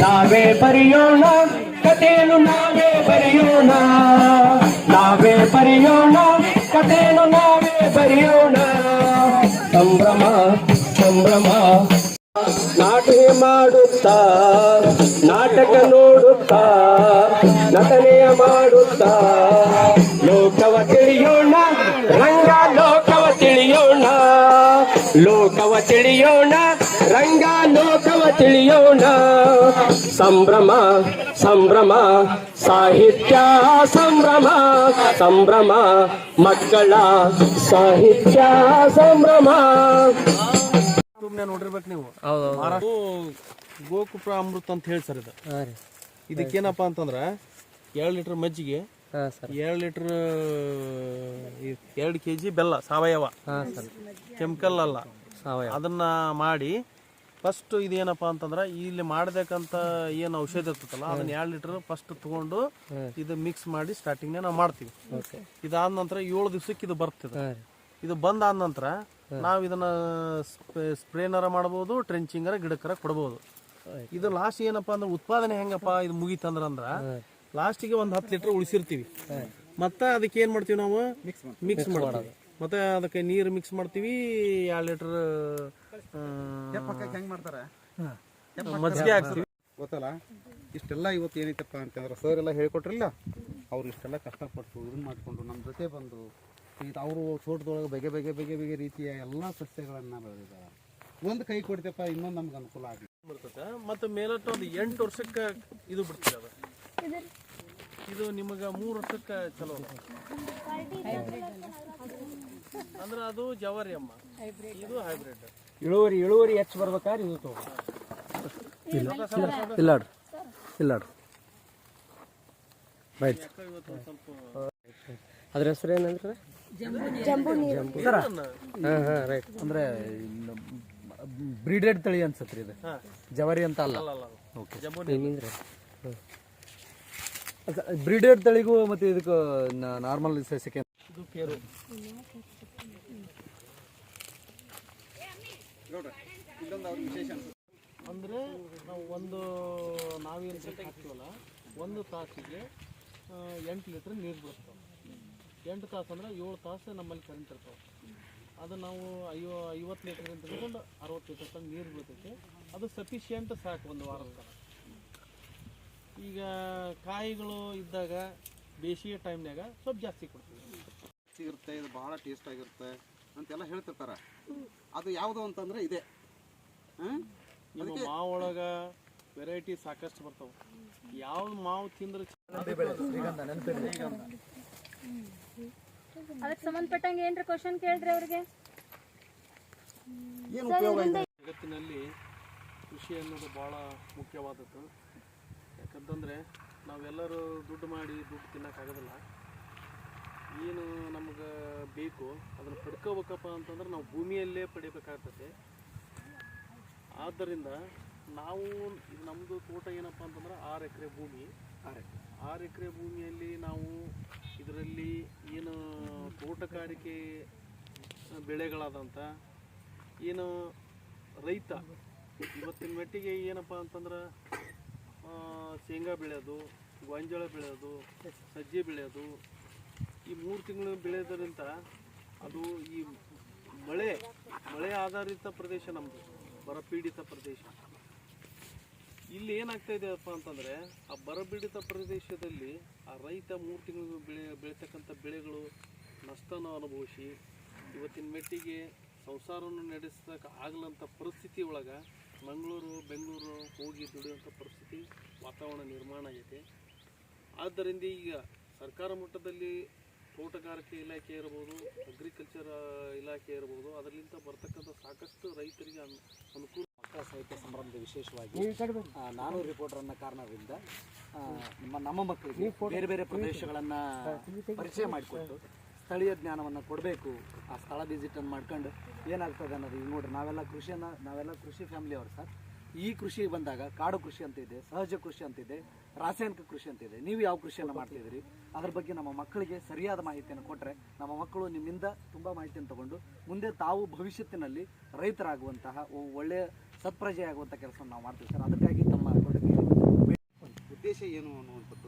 ನಾವೇ ಬರೆಯೋಣ ಕಥೆಯನ್ನು ನಾವೇ ಬರೆಯೋಣ ನಾವೇ ಬರೆಯೋಣ ಕಥೆಯನ್ನು ನಾವೇ ಬರೆಯೋಣ ಸಂಭ್ರಮ ಸಂಭ್ರಮ ನಾಟಕ ಮಾಡುತ್ತಾ ನಾಟಕ ನೋಡುತ್ತಾ ನಟನೆಯ ಮಾಡುತ್ತಾ ಲೋಕವ ತಿಳಿಯೋಣ ಲೋಕವ ತಿಳಿಯೋಣ ರಂಗ ಲೋಕವ ತಿಳಿಯೋಣ. ಸಂಭ್ರಮ ಸಂಭ್ರಮ ಸಾಹಿತ್ಯ ಸಂಭ್ರಮ ಸಂಭ್ರಮ ಮಕ್ಕಳ ಸಾಹಿತ್ಯ ಸಂಭ್ರಮ. ಸುಮ್ಮನೆ ನೋಡಿರ್ಬೇಕು ನೀವು. ಗೋಕುಪ್ರ ಅಮೃತ ಅಂತ ಹೇಳಿ ಸರ್ ಇದು. ಹಾಂ ರೀ. ಇದಕ್ಕೇನಪ್ಪ ಅಂತಂದ್ರೆ ಎರಡು ಲೀಟರ್ ಮಜ್ಜಿಗೆ ಹಾಂ ಸರ್. ಎರಡು ಲೀಟ್ರ್ ಎರಡು ಕೆ ಜಿ ಬೆಲ್ಲ ಸಾವಯವ. ಹಾಂ ಸರ್. ಕೆಮಿಕಲ್ ಅಲ್ಲ. ಸಾವಯವ. ಅದನ್ನ ಮಾಡಿ ಫಸ್ಟ್ ಇದೇನಪ್ಪ ಅಂತಂದ್ರೆ ಇಲ್ಲಿ ಮಾಡ್ಬೇಕಂತ ಏನು ಔಷಧ ಇರ್ತದಲ್ಲ ಅದನ್ನ ಎರಡು ಲೀಟರ್ ಫಸ್ಟ್ ತಗೊಂಡು ಇದು ಮಿಕ್ಸ್ ಮಾಡಿ ಸ್ಟಾರ್ಟಿಂಗ್ ನಾವು ಮಾಡ್ತೀವಿ. ಇದಾದ ನಂತರ ಏಳು ದಿವ್ಸಕ್ಕೆ ಇದು ಬರ್ತದೆ. ಇದು ಬಂದಾದ ನಂತರ ನಾವು ಇದನ್ನ ಸ್ಪ್ರೇನರ ಮಾಡ್ಬೋದು ಟ್ರೆಂಚಿಂಗರ ಗಿಡಕ್ಕರ ಕೊಡ್ಬೋದು. ಇದು ಲಾಸ್ಟ್ ಏನಪ್ಪಾ ಅಂದ್ರೆ ಉತ್ಪಾದನೆ ಹೆಂಗಪ್ಪ ಇದು ಮುಗೀತಂದ್ರ ಅಂದ್ರ ಲಾಸ್ಟಿಗೆ ಒಂದು ಹತ್ತು ಲೀಟರ್ ಉಳಿಸಿರ್ತೀವಿ. ಮತ್ತೆ ಅದಕ್ಕೆ ಏನು ಮಾಡ್ತೀವಿ ನಾವು? ಮಿಕ್ಸ್ ಮಾಡ್ತೀವಿ. ಮತ್ತೆ ಅದಕ್ಕೆ ನೀರು ಮಿಕ್ಸ್ ಮಾಡ್ತೀವಿ ಎರಡು ಲೀಟ್ರ್ ಹೆಂಗ್ ಮಾಡ್ತಾರೆ? ಮಜ್ಜಿಗೆ ಹಾಕ್ತೀವಿ. ಗೊತ್ತಲ್ಲ? ಇಷ್ಟೆಲ್ಲ ಇವತ್ತು ಏನೈತಪ್ಪ ಅಂತಂದ್ರೆ ಸರ್ ಎಲ್ಲ ಹೇಳ್ಕೊಟ್ರಿಲ್ಲ? ಅವ್ರು ಇಷ್ಟೆಲ್ಲ ಕಷ್ಟಪಟ್ಟು ಇದನ್ನ ಮಾಡಿಕೊಂಡು ನಮ್ಮ ಜೊತೆ ಬಂದು ಇದು ಅವರು ತೋಟದೊಳಗೆ ಬಗೆ ಬಗೆ ಬಗೆ ಬಗೆ ರೀತಿಯ ಎಲ್ಲ ಸಸ್ಯಗಳನ್ನು ಬೆಳೆದಿದ್ದಾರೆ. ಒಂದು ಕೈ ಕೊಡ್ತಪ್ಪ ಇನ್ನೊಂದು ನಮ್ಗೆ ಅನುಕೂಲ ಆಗಿ ಬರ್ತದೆ ಮತ್ತೆ ಮೇಲಟ್ಟು ಒಂದು ಎಂಟು ವರ್ಷಕ್ಕೆ ಇದು ಬಿಡ್ತೀವಿ ಅದು. ಇದು ನಿಮಗೆ ಮೂರು ವರ್ಷಕ್ಕೆ ಚಲೋ. ಅಂದ್ರೆ ಅದು ಜವಾರಿ ಅಮ್ಮ. ಇದು ಹೈಬ್ರಿಡ್. ಇಳುವರಿ ಇಳುವರಿ ಹೆಚ್ಚು ಬರ್ಬೇಕಾದ್ರೆ ಇದು ತಗೋ. ಇಲ್ಲ. ಇಲ್ಲ. ರೈಟ್ ಅದ್ರ ಹೆಸರು ಏನಂದ್ರೆ? ಹಾಂ ಹಾಂ ರೈಟ್. ಅಂದ್ರೆ ಬ್ರೀಡೆಡ್ ತಳಿ ಅನ್ಸತ್ರಿ ಇದು. ಜವಾರಿ ಅಂತ ಅಲ್ಲ. ಓಕೆ ಬ್ರೀಡೆಡ್ ತಳಿಗೂ ಮತ್ತೆ ಇದಕ್ಕೆ ನಾರ್ಮಲ್ ಸಸ್ಯಕ್ಕೆ ಇದು ಪೇರು. ಅಂದ್ರೆ ನಾವು ಒಂದು ನಾವೇನು ಹಾಕ್ತೀವಲ್ಲ ಒಂದು ತಾಸಿಗೆ ಎಂಟು ಲೀಟ್ರ್ ನೀರು ಬಿಡ್ತಾವೆ ಎಂಟು ತಾಸು ಅಂದ್ರೆ ಏಳು ತಾಸು ನಮ್ಮಲ್ಲಿ ಕರೆಂಟ್ ಇರ್ತಾವೆ ಅದು ನಾವು ಐವ ಐವತ್ತು ಲೀಟ್ರಿಂದ ಹಿಡ್ಕೊಂಡು ಅರವತ್ತು ಲೀಟರ್ ತನಕ ನೀರು ಬೀಳ್ತೈತೆ ಅದು ಸಫಿಷಿಯೆಂಟ್ ಸಾಕು ಒಂದು ವಾರದ ತನಕ ಈಗ ಕಾಯಿಗಳು ಇದ್ದಾಗ ಬೇಸಿಗೆ ಟೈಮ್ನಾಗ ಸ್ವಲ್ಪ ಜಾಸ್ತಿ ಕೊಡ್ತೀವಿ. ಸಿಗುತ್ತೆ ಇದು ಭಾಳ ಟೇಸ್ಟ್ ಆಗಿರುತ್ತೆ ಅಂತೆಲ್ಲ ಹೇಳ್ತಿರ್ತಾರೆ. ಅದು ಯಾವುದು ಅಂತಂದ್ರೆ ಇದೆ. ಹಾಂ? ನಿಮ್ಮ ಮಾವು ಒಳಗ ವೆರೈಟಿ ಸಾಕಷ್ಟು ಬರ್ತಾವೆ. ಯಾವ ಮಾವು ತಿಂದ್ರೆ ಅದಕ್ಕೆ ಸಂಬಂಧಪಟ್ಟಂಗೆ ಏನ್ರ ಕ್ವಶನ್ ಕೇಳ್ರಿ ಅವ್ರಿಗೆ? ಏನು ಉಪಯೋಗ ಇದೆ? ಜಗತ್ತಿನಲ್ಲಿ ಕೃಷಿ ಅನ್ನೋದು ಭಾಳ ಮುಖ್ಯವಾದದ್ದು. ಯಾಕಂತಂದರೆ ನಾವೆಲ್ಲರೂ ದುಡ್ಡು ಮಾಡಿ ದುಡ್ಡು ತಿನ್ನೋಕ್ಕಾಗೋದಿಲ್ಲ. ಏನು ನಮ್ಗೆ ಬೇಕು ಅದನ್ನು ಪಡ್ಕೋಬೇಕಪ್ಪ ಅಂತಂದ್ರೆ ನಾವು ಭೂಮಿಯಲ್ಲೇ ಪಡಿಬೇಕಾಗ್ತದೆ. ಆದ್ದರಿಂದ ನಾವು ನಮ್ಮದು ತೋಟ ಏನಪ್ಪ ಅಂತಂದ್ರೆ ಆರು ಎಕರೆ ಭೂಮಿ. ಆರು ಎಕರೆ. ಆರು ಎಕರೆ ಭೂಮಿಯಲ್ಲಿ ನಾವು ಇದರಲ್ಲಿ ಏನು ತೋಟಗಾರಿಕೆ ಬೆಳೆಗಳಾದಂಥ ಏನು ರೈತ ಇವತ್ತಿನ ಮಟ್ಟಿಗೆ ಏನಪ್ಪ ಅಂತಂದ್ರೆ ಶೇಂಗಾ ಬೆಳೆಯೋದು, ಗೊಂಜಾಳ ಬೆಳೆಯೋದು, ಸಜ್ಜೆ ಬೆಳೆಯೋದು, ಈ ಮೂರು ತಿಂಗಳು ಬೆಳೆಯೋದ್ರಿಂದ ಅದು ಈ ಮಳೆ ಮಳೆ ಆಧಾರಿತ ಪ್ರದೇಶ ನಮ್ಮದು ಬರಪೀಡಿತ ಪ್ರದೇಶ. ಇಲ್ಲಿ ಏನಾಗ್ತಾ ಇದೆಯಪ್ಪ ಅಂತಂದರೆ, ಆ ಬರಪೀಡಿತ ಪ್ರದೇಶದಲ್ಲಿ ಆ ರೈತ ಮೂರು ತಿಂಗಳು ಬೆಳೆ, ಬೆಳೀತಕ್ಕಂಥ ಬೆಳೆಗಳು ನಷ್ಟನ ಅನುಭವಿಸಿ, ಇವತ್ತಿನ ಮೆಟ್ಟಿಗೆ ಸಂಸಾರವನ್ನು ನಡೆಸೋಕೆ ಆಗಲಂಥ ಪರಿಸ್ಥಿತಿ ಒಳಗೆ ಮಂಗಳೂರು ಬೆಂಗಳೂರು ಹೋಗಿ ದುಡಿಯುವಂಥ ಪರಿಸ್ಥಿತಿ ವಾತಾವರಣ ನಿರ್ಮಾಣ ಆಗೈತೆ. ಆದ್ದರಿಂದ ಈಗ ಸರ್ಕಾರ ಮಟ್ಟದಲ್ಲಿ ತೋಟಗಾರಿಕೆ ಇಲಾಖೆ ಇರ್ಬೋದು ಅಗ್ರಿಕಲ್ಚರ್ ಇಲಾಖೆ ಇರ್ಬೋದು ಅದರಿಂದ ಬರ್ತಕ್ಕಂಥ ಸಾಕಷ್ಟು ರೈತರಿಗೆ ಅನ್- ಅನುಕೂಲ ಮಕ್ಕಳ ಸಾಹಿತ್ಯ ಸಂಭ್ರಮದ ವಿಶೇಷವಾಗಿ ನಾನು ರಿಪೋರ್ಟರ್ ಅನ್ನೋ ಕಾರಣದಿಂದ ನಮ್ಮ ಮಕ್ಕಳಿಗೆ ಬೇರೆ ಬೇರೆ ಪ್ರದೇಶಗಳನ್ನು ಪರಿಚಯ ಮಾಡಿಕೊಟ್ಟು ಸ್ಥಳೀಯ ಜ್ಞಾನವನ್ನು ಕೊಡಬೇಕು. ಆ ಸ್ಥಳ ವಿಸಿಟನ್ನು ಮಾಡ್ಕೊಂಡು ಏನಾಗ್ತದೆ ಅನ್ನೋದು ಈಗ ನೋಡ್ರಿ, ನಾವೆಲ್ಲ ಕೃಷಿಯನ್ನು, ನಾವೆಲ್ಲ ಕೃಷಿ ಫ್ಯಾಮಿಲಿ ಅವರು ಸರ್. ಈ ಕೃಷಿ ಬಂದಾಗ ಕಾಡು ಕೃಷಿ ಅಂತ ಇದೆ, ಸಹಜ ಕೃಷಿ ಅಂತ ಇದೆ, ರಾಸಾಯನಿಕ ಕೃಷಿ ಅಂತ ಇದೆ. ನೀವು ಯಾವ ಕೃಷಿಯನ್ನು ಮಾಡ್ತಿದ್ದೀರಿ? ಅದ್ರ ಬಗ್ಗೆ ನಮ್ಮ ಮಕ್ಕಳಿಗೆ ಸರಿಯಾದ ಮಾಹಿತಿಯನ್ನು ಕೊಟ್ಟರೆ ನಮ್ಮ ಮಕ್ಕಳು ನಿಮ್ಮಿಂದ ತುಂಬ ಮಾಹಿತಿಯನ್ನು ತಗೊಂಡು ಮುಂದೆ ತಾವು ಭವಿಷ್ಯತ್ತಿನಲ್ಲಿ ರೈತರಾಗುವಂತಹ ಒಳ್ಳೆಯ ಸತ್ಪ್ರಜೆಯಾಗುವಂಥ ಕೆಲಸವನ್ನು ನಾವು ಮಾಡ್ತೀವಿ ಸರ್. ಅದಕ್ಕಾಗಿ ತಮ್ಮ ಉದ್ದೇಶ ಏನು ಅನ್ನುವಂಥದ್ದು?